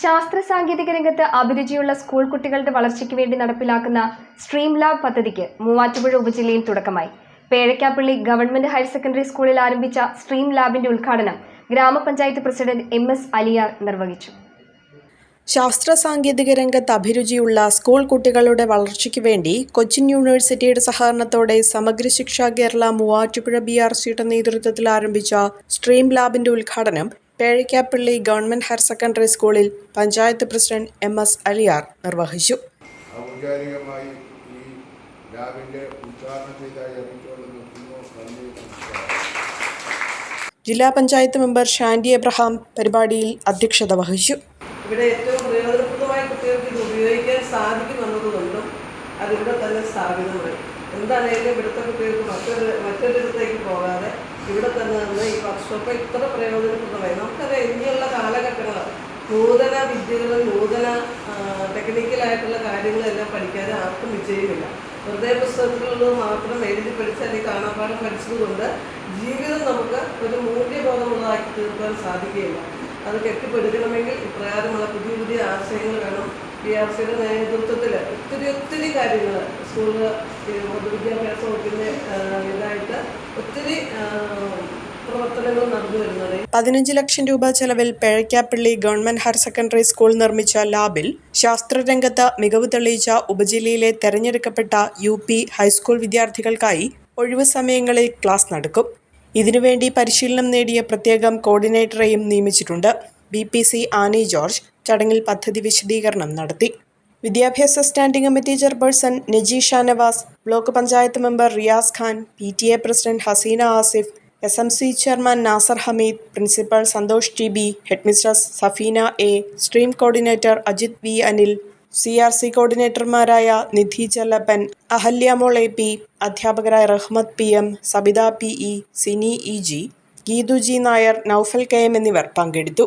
ശാസ്ത്ര സാങ്കേതിക രംഗത്ത് അഭിരുചിയുള്ള സ്കൂൾ കുട്ടികളുടെ വളർച്ചയ്ക്ക് വേണ്ടി നടപ്പിലാക്കുന്ന സ്ട്രീം ലാബ് പദ്ധതിക്ക് മൂവാറ്റുപുഴ ഉപജില്ലയിൽ തുടക്കമായി. പേഴക്കാപ്പള്ളി ഗവൺമെന്റ് ഹയർ സെക്കൻഡറി സ്കൂളിൽ ആരംഭിച്ച സ്ട്രീം ലാബിന്റെ ഉദ്ഘാടനം ഗ്രാമപഞ്ചായത്ത് പ്രസിഡന്റ് എം എസ് അലിയാർ നിർവഹിച്ചു. ശാസ്ത്ര സാങ്കേതിക രംഗത്ത് അഭിരുചിയുള്ള സ്കൂൾ കുട്ടികളുടെ വളർച്ചയ്ക്ക് വേണ്ടി കൊച്ചിൻ യൂണിവേഴ്സിറ്റിയുടെ സഹകരണത്തോടെ സമഗ്ര ശിക്ഷാ കേരള മൂവാറ്റുപുഴ ബി ആർ സിയുടെ നേതൃത്വത്തിൽ ആരംഭിച്ച സ്ട്രീം ലാബിന്റെ ഉദ്ഘാടനം പേഴക്കാപ്പള്ളി ഗവൺമെന്റ് ഹയർ സെക്കൻഡറി സ്കൂളിൽ panchayat president M S Aliyar നിർവഹിച്ചു. ഔപചാരികമായി ഈ ജില്ലാ പഞ്ചായത്ത് മെമ്പർ ഷാൻഡി എബ്രഹാം പരിപാടിയിൽ അധ്യക്ഷത വഹിച്ചു. ഇവിടെ ഏറ്റവും പ്രയോജനപ്രദമായി കുട്ടികൾക്ക് ഇത് ഉപയോഗിക്കാൻ സാധിക്കുമെന്നതുകൊണ്ടും അതിവിടെ തന്നെ സ്ഥാപിതമായി. എന്താണെങ്കിലും ഇവിടുത്തെ കുട്ടികൾക്ക് മറ്റൊരു മറ്റൊരിടത്തേക്ക് പോകാതെ ഇവിടെ തന്നെ നിന്ന് ഈ വർക്ക്ഷോപ്പ് ഇത്ര പ്രയോജനപ്രദമായി നമുക്കറിയാം ഇനിയുള്ള കാലഘട്ടങ്ങൾ നൂതന വിദ്യകളും നൂതന ടെക്നിക്കലായിട്ടുള്ള കാര്യങ്ങളെല്ലാം പഠിക്കാൻ ആർക്കും വിജയമില്ല. വെറുതെ പുസ്തകങ്ങളിൽ മാത്രം എഴുതി പഠിച്ചാൽ ഈ കാണാപ്പാടം പഠിച്ചതുകൊണ്ട് ജീവിതം നമുക്ക് ഒരു മൂല്യബോധമുള്ളതാക്കി തീർക്കാൻ സാധിക്കുകയില്ല. അത് കെട്ടിപ്പടുക്കണമെങ്കിൽ ഇപ്രകാരമുള്ള പുതിയ പുതിയ ആശയങ്ങൾ വേണം. പി ആർ സിയുടെ നേതൃത്വത്തിൽ ഒത്തിരി ഒത്തിരി കാര്യങ്ങൾ സ്കൂളിൽ പൊതുവിദ്യാഭ്യാസ വകുപ്പിന്റെ ഇതായിട്ട് ഒത്തിരി പ്രവർത്തനങ്ങൾ നടന്നു പതിനഞ്ച് ലക്ഷം രൂപ ചെലവിൽ Pezhakkappilly government higher secondary school നിർമ്മിച്ച ലാബിൽ ശാസ്ത്രരംഗത്ത് മികവ് തെളിയിച്ച ഉപജില്ലയിലെ തെരഞ്ഞെടുക്കപ്പെട്ട യു പി ഹൈസ്കൂൾ വിദ്യാർത്ഥികൾക്കായി ഒഴിവു സമയങ്ങളിൽ ക്ലാസ് നടക്കും. ഇതിനുവേണ്ടി പരിശീലനം നേടിയ പ്രത്യേകം കോർഡിനേറ്ററെയും നിയമിച്ചിട്ടുണ്ട്. B P C Annie George ചടങ്ങിൽ പദ്ധതി വിശദീകരണം നടത്തി. വിദ്യാഭ്യാസ standing committee chairperson Naji Shanavas block panchayat member Riyas Khan P T A president Haseena Asif S M C chairman Nasar Hameed principal Santhosh T B headmistress Safeena A stream coordinator Ajith V Anil C R C കോർഡിനേറ്റർമാരായ Nidhi Chellappan Ahalyamol A P അധ്യാപകരായ Rahmad P M Sabitha P E Sini E G Geethu G Nair Noufal K M എന്നിവർ പങ്കെടുത്തു.